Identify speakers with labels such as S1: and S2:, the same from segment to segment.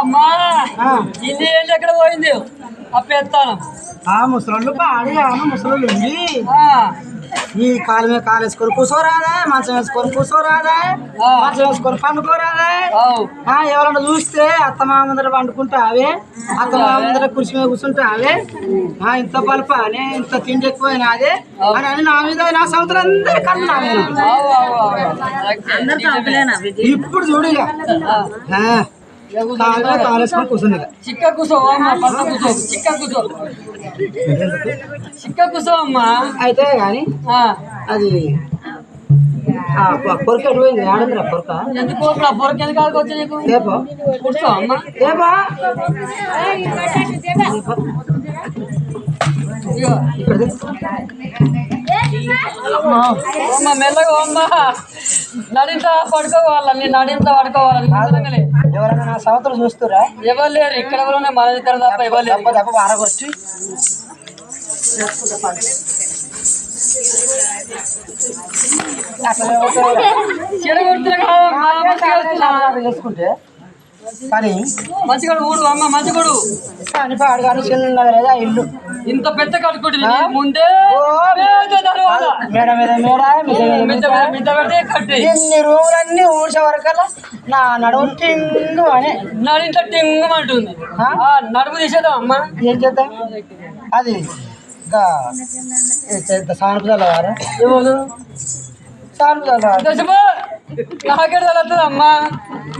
S1: అమ్మ.
S2: ఇన్ని ఏళ్ళు ఎక్కడ పోయింది? అప్పేస్తాను
S1: ఆ ముసలోళ్ళు అమ్మ ముసలోళ్ళు ఈ కాలు మీద కాలు వేసుకొని కూర్చోరాదా మంచం వేసుకొని కూర్చోరాదా
S2: ఆ.
S1: మంచం వేసుకొని పండుకోరాదా.
S2: అవు
S1: ఆ, ఎవరన్నా చూస్తే అత్త మామ ముందర పండుకుంటావే అత్త మామ ముందర కుర్చీ మీద కూర్చుంటావే ఆ, ఇంత బలపానే ఇంత తిండి ఎక్కువైనా అదే అని అని నా మీద నా సంవత్సరం అందరి కళ్ళు నా మీద.
S2: అవు అవు అవు
S1: ఇప్పుడు చూడు ఇక ఆ, కాలు మీద కాలు వేసుకొని కూర్చుంది ఇక
S2: చిక్క కూసో. కూసో చిక్క కూసో. చిక్క కూసో అమ్మా.
S1: అయితే కానీ
S2: ఆ.
S1: అది పొరక ఎటు పోయింది ఆడందిరా పొరక.
S2: ఎందుకు పొరకి ఎందుకు ఆడుకోవచ్చు నీకు? కూర్చో అమ్మా. ఇగో
S1: ఇక్కడ
S2: అమ్మ మెల్లగా అమ్మ నడింత పడుకోవాలి? నీ నడింత పడుకోవాలి.
S1: ఎవరైనా సంవత్సరం చూస్తురా?
S2: ఎవరు లేరు. ఇక్కడ ఎవరు మన ఇద్దరు తప్ప ఎవరు లేరు.
S1: దెబ్బ దెబ్బ వారగొచ్చి అట్లా అవుతాయిరా.
S2: చెడ కొడుతున్నా కాదమ్మా మంచిగా వస్తున్నా.
S1: అట్లా చేసుకుంటే. కానీ
S2: మంచిగా ఊడు అమ్మ మంచి కొడు
S1: కానీ పాడు కానీ చిన్న ఇల్లు?
S2: ఇంత పెద్ద కట్టుకుంటు ముందే.
S1: మేడ మేడ ఇన్ని రూములన్నీ ఊడ్చే వరకల్లా నా నడుము టింగు అని.
S2: నడింత టింగమంటుంది
S1: ఆ?
S2: ఆ, నడుము తీసేద్దాం అమ్మ.
S1: ఏం చేద్దాం? అది ఇంకా చల్లవారా
S2: ఎవరు
S1: సానుపు చల్లవారు
S2: దశమా నాకే తగ్గుతుంది అమ్మా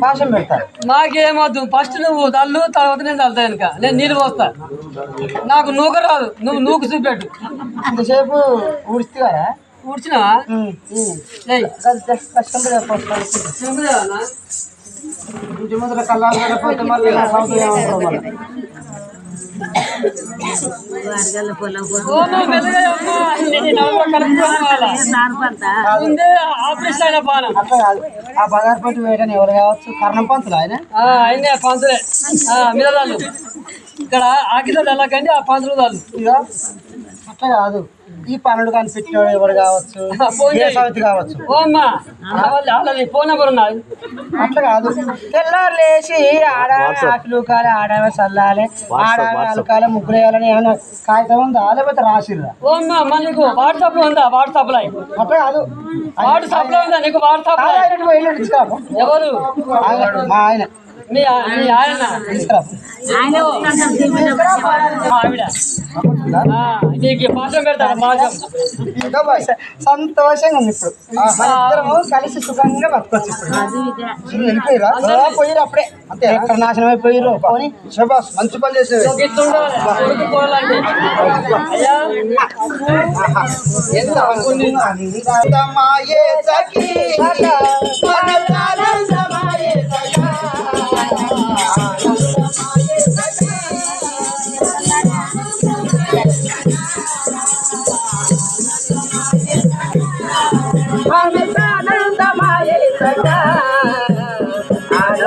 S1: పాశం పెడతారు
S2: మాకేమొద్దు. ఫస్ట్ నువ్వు తల్లు తర్వాత నేను తల్లుతా వెనక. నేను నీళ్ళు పోస్తా. నాకు నూక రాదు. నువ్వు నూకు చూపెట్టు.
S1: ఇంతసేపు ఊడిస్తే కదా
S2: కూర్చున్నా ఏయ్.
S1: ఆ బజార్ పట్టు వేయడానికి ఎవరు కావచ్చు కర్ణం పంతులు ఆయన
S2: ఆ, పంతులే ఆ, ఇక్కడ ఆకిదాలు ఎలా కానీ ఆ పంతులు దాళ్ళు
S1: అట్లా కాదు ఈ పనులు కనిపెట్టినోడు ఎవరు కావచ్చు. సమితి కావచ్చు?
S2: ఫోన్ నెంబర్ ఉన్నది.
S1: అట్లా కాదు. తెల్లారు లేచి ఆడామె ఆకులు కాలే ఆడామె చల్లాలి ఆడామె అలకాలి ముగ్గురు వేయాలని ఏమైనా కాగితం ఉందా? లేకపోతే రాసిర్రా
S2: ఓ అమ్మా అమ్మ నీకు వాట్సాప్లో ఉందా? వాట్సాప్లో
S1: అట్లా కాదు.
S2: వాట్సాప్లో ఉందా? నీకు వాట్సాప్ ఎవరు?
S1: మా ఆయన. సంతోషంగా ఉంది ఇప్పుడు. ఇద్దరము కలిసి సుఖంగా బతకొచ్చు ఇప్పుడు. వెళ్ళిపోయిరా? పోయిరు అప్పుడే. అంతే. ఎక్కడ నాశనం అయిపోయిరు పోనీ. శబాస్ మంచి పని చేసేది ఎంత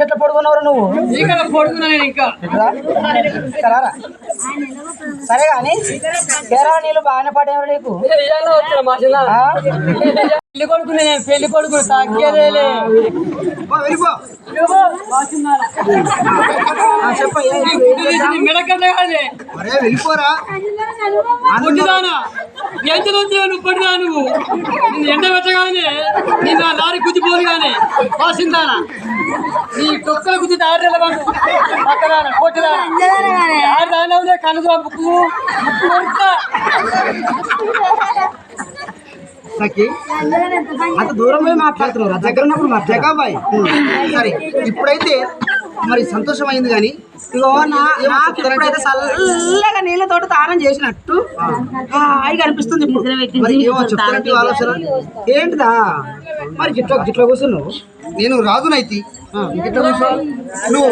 S1: చెట్లు నువ్వు
S2: పొడుగున్నా నేను ఇంకా.
S1: సరే కానీ కేరళ నీళ్ళు బాగానే పడేవారు నీకు.
S2: పెళ్ళి కొడుకు నేను పెళ్ళి కొడుకు తగ్గేదేలే
S1: వెళ్ళిపోరా.
S2: పొట్టిదానా నువ్వు పడినా నువ్వు. నిన్ను ఎండ పెట్టగానే నిన్ను ఆ లారీ కానీ వాసిందానా నీ కుక్కలు గుద్ది దారి పక్కన కొట్టుదా ఆరు దాని కనుక ముక్కు ముక్కు కొరుకుతా.
S1: సఖి అంత దూరం పోయి మాట్లాడుతున్నారు దగ్గర ఉన్నప్పుడు మాట్లాడకాబాయ్ సరే ఇప్పుడైతే మరి సంతోషం అయింది కానీ ఇగో నా నాకు ఇప్పుడైతే చల్లగా నీళ్ళతోటి తానం చేసినట్టు హాయిగా అనిపిస్తుంది ఇప్పుడు. మరి ఏమో చెప్తానంటే ఆలోచన. ఏంటిదా? మరి గిట్ల గిట్ల కూర్చున్నావు?
S3: నేను రాజునైతి.
S1: గిట్ల కూర్చో.
S3: నువ్వు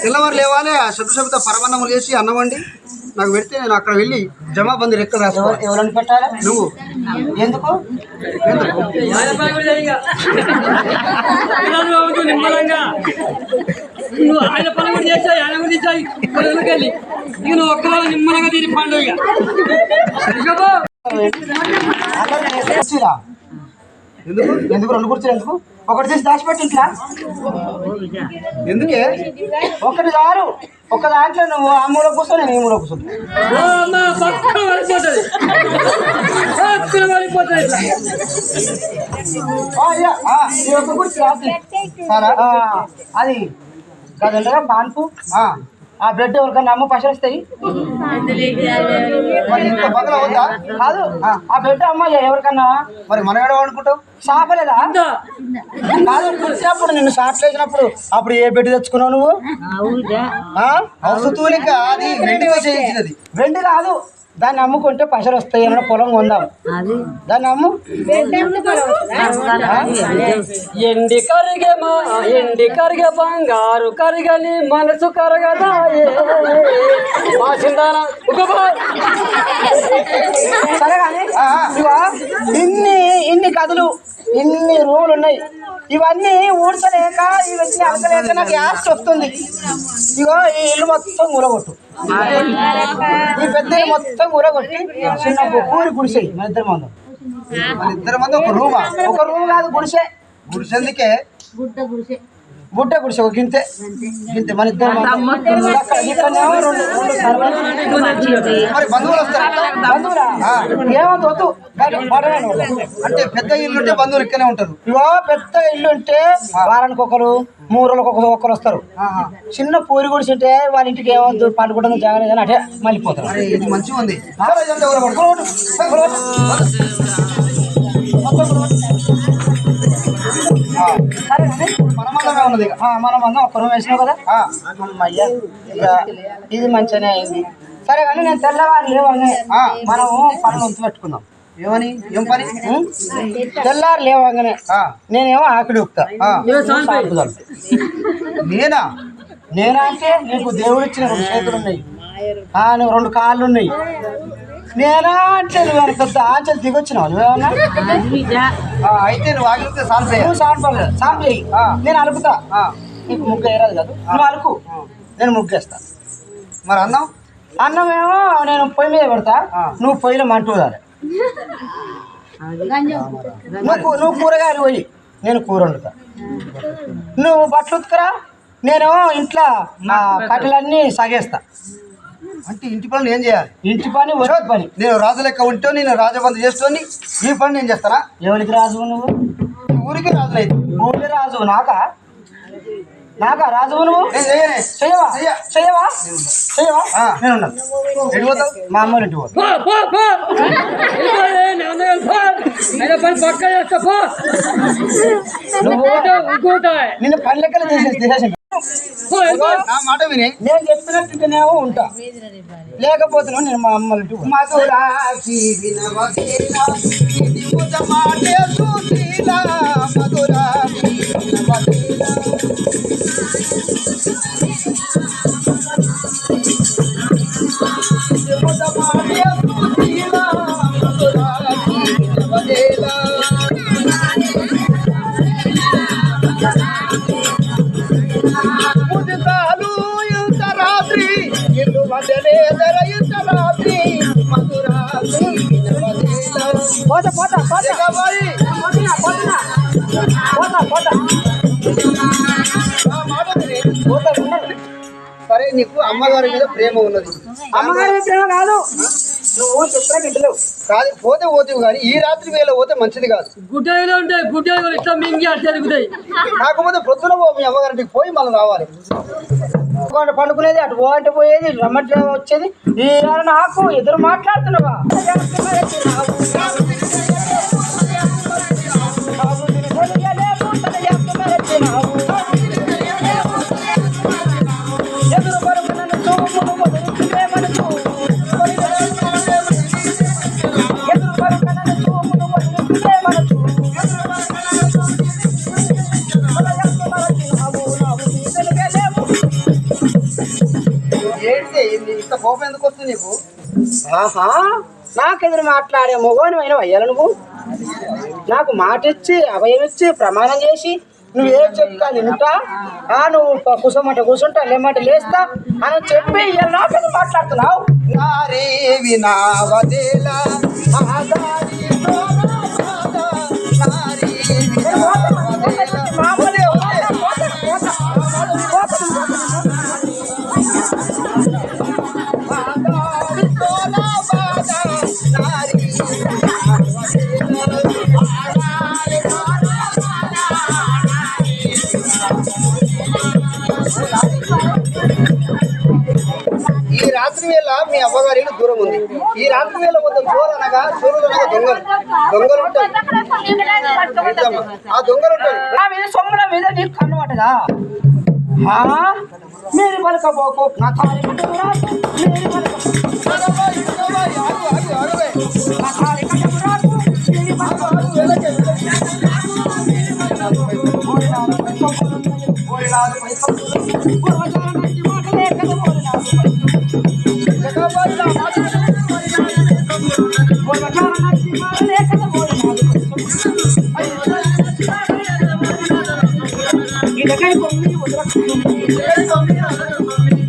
S3: తెల్లవారు లేవాలి ఆ శబ్ద శబ్ద పరమన్నము చేసి అన్నం వండి. నాకు పెడితే నేను అక్కడ వెళ్ళి జమాబంది రెక్కలు రాసుకోవాలి.
S1: ఎవరని పెట్టాలి?
S3: నువ్వు.
S1: ఎందుకు?
S2: ఆయన పని కూడా నువ్వు ఆయన పని కూడా ఆయన ఇక నువ్వు నిమ్మలంగా పండుగ
S1: ఎందుకు? ఎందుకు రెండు కుర్చీలు ఎందుకు? ఒకటి తీసి దాచిపెట్టి ఇంట్లో
S3: ఎందుకే?
S1: ఒకటి చాలు. ఒక దాంట్లో నువ్వు ఆ మూల కూర్చో నేను ఈ మూల కూర్చుంటా అది కదండగా పాన్పు
S3: ఆ,
S1: బ్రెడ్ ఎవరికన్నా అమ్మ పైసలు వస్తాయి?
S3: మరి ఇంత బదులు అవుతా
S1: కాదు. ఆ బ్రెడ్ అమ్మ ఎవరికన్నా?
S3: మరి మనం ఏడ అనుకుంటావు
S1: సాపలేదా. కాదు అప్పుడు నిన్ను షార్ట్లు వేసినప్పుడు అప్పుడు ఏ బెడ్ తెచ్చుకున్నావు నువ్వు?
S3: అది చేయించినది.
S1: వెండి కాదు. దాన్ని అమ్ముకుంటే పైసలు వస్తాయి ఏమైనా పొలం కొందాం. దాన్ని అమ్ము.
S2: ఎండి కరిగే మా ఎండి కరిగే బంగారు కరిగని మనసు కరగదా మా చిందాన
S1: సరే కానీ ఇగో ఇన్ని ఇన్ని గదులు ఇన్ని రూములు ఉన్నాయి. ఇవన్నీ ఊడ్చలేక ఇవన్నీ అడగలేక నాకు యాస్ట్ వస్తుంది. ఇగో ఈ ఇల్లు మొత్తం ఊరగొట్టు. ఈ పెద్ద మొత్తం ఊరగొట్టి చిన్న పూరి గుడిసెయి మన ఇద్దరు మందం.
S3: మన ఇద్దరి మంది ఒక రూమా.
S1: ఒక రూమ్ కాదు గుడిసె.
S3: గుడిసెందుకే
S1: గుడ్డ గుడిసె. ఒక గింతే. గింతే మన ఇద్దరు.
S3: మరి బంధువులు వస్తారు?
S1: బంధువులా? ఏమంత వద్దు.
S3: అంటే పెద్ద ఇల్లు ఉంటే బంధువులు ఇక్కడే ఉంటారు.
S1: ఇగో పెద్ద ఇల్లు ఉంటే వారానికి ఒకరు మూడు రోజులకు ఒక ఒకరు వస్తారు. చిన్న పూరి గుడిసి ఉంటే వాళ్ళ ఇంటికి ఏమవుతుంది పండుకుంటుంది జాగ్రత్త కానీ అటే మళ్ళీ పోతారు
S3: అరే ఇది మంచిగా ఉంది. సరే, ఉన్నది
S1: మనం అందరం ఒక్క రూమ్ వేసినావు కదా?
S3: ఆ,
S1: అమ్మయ్య ఇక ఇది మంచిగానే అయింది. సరే కానీ నేను తెల్లవారు లేవగానే
S3: ఆ.
S1: మనము పనులు ఉంచి పెట్టుకుందాం.
S3: ఏమని? ఏం పని?
S1: తెల్లారు లేవగానే నేనేమో ఆకలి ఉక్తా
S3: నేనా
S1: నేనా? అంటే నీకు దేవుడు ఇచ్చిన రెండు చేతులు ఉన్నాయి ఆ, నువ్వు రెండు కాళ్ళు ఉన్నాయి నేనా అంటే నువ్వు పెద్ద ఆంచలు దిగొచ్చినావు? నువ్వేమన్నా
S3: అయితే నువ్వు ఆగితే సాల్వ్ చేయాలి.
S1: నువ్వు సాంపు చేయి. నేను అలుపుతా. నీకు ముగ్గు వేయరాదు కాదు. నువ్వు అలుపు. నేను ముగ్గేస్తా
S3: మరి అన్నం?
S1: అన్నమేమో నేను పొయ్యి మీద పెడతా. నువ్వు పొయ్యిలో మంటు వదాలి నువ్వు నువ్వు కూరగాయలు పోయి నేను కూర వండుతా. నువ్వు బట్టలు ఉతుకురా. నేను ఇంట్లో కట్టెలన్నీ సగేస్తా.
S3: అంటే ఇంటి పనులు ఏం చేయాలి?
S1: ఇంటి పని వచ్చి పని.
S3: నేను రాజు లెక్క ఉంటే నేను రాజబంధు చేస్తూని ఈ పని నేను చేస్తానా?
S1: ఎవరికి రాజు నువ్వు?
S3: ఊరికి రాజునైతే
S1: ఊరి రాజు నాకా? నాకా రాజు నువ్వు? చెయ్యవా?
S3: ఆ.
S1: నేను ఉన్నాను.
S3: ఎటు పోతావు?
S1: మా అమ్మ ఇంటి పోతా.
S2: నువ్వు.
S1: నిన్ను పని లెక్కలు
S2: వెళ్ళిపో.
S3: నా మాట విని.
S1: నేను చెప్పినట్టుగానేమో ఉంటా. లేకపోతే నేను మా
S3: వినవదేనా, ఉదితాలు ఇంత రాత్రి ఇల్లు వదలేదర ఇంత రాత్రి. మధురాత్రి.
S1: పోతా పోతా పోతా. పోతున్నా పోతున్నా. పోతా పోతా.
S3: సరే నీకు అమ్మగారి మీద ప్రేమ ఉన్నది.
S1: అమ్మగారి ప్రేమ కాదు. నువ్వు చెప్పిన ఇంటలేవు
S3: కాదు పోతే పోతేవి కానీ ఈ రాత్రి వేళ పోతే మంచిది కాదు.
S2: గుడ్డలో ఉంటాయి గుడ్డలు ఇట్లా మింగి అట్లా తిరుగుతాయి.
S3: కాకపోతే పొద్దున పో మీ అమ్మగారింటికి పోయి మళ్ళీ రావాలి.
S1: పండుకునేది అటు పో అంటే పోయేది రమ్మంటే వచ్చేది. ఈ నాకు ఎదురు మాట్లాడుతున్నావా?
S3: నీకు?
S1: ఆహా నాకెదురు మాట్లాడే మొగోని అయిన అయ్యాల నువ్వు? నాకు మాట ఇచ్చి అభయం ఇచ్చి ప్రమాణం చేసి నువ్వు ఏం చెప్తా వింటా ఆ నువ్వు కూసోమంటే కూర్చుంటా లేమంటే లేస్తా అని చెప్పి నాకెందుకు మాట్లాడుతున్నావు?
S3: నారేవి వేళ మీ అమ్మగారి దూరం ఉంది. ఈ రాత్రి వేళ వద్ద చోరు అనగా చోరు అనగా దొంగలు. దొంగలు ఆ దొంగలు ఉంటాయి
S1: నా మీద సొమ్ముల మీద నీకు ఆ? మీరు పలకపోకు నా మీరు ఇదకై కొమ్మిది వదలకుంటుంది.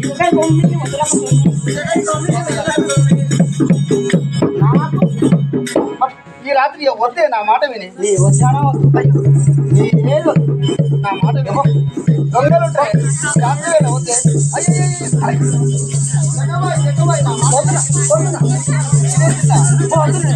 S1: ఇదకై కొమ్మిది వదలకుంటుంది. నాకు
S3: ఈ రాత్రి వద్దే నా మాట విని
S1: నీ వచ్చానా వద్దు. నీ లేదు.
S3: నా మాట విని దొంగలు ఉంటాయి రాత్రి వేళ వద్దే అయ్యో
S1: వద్దునా, వద్దునా. వద్దునా.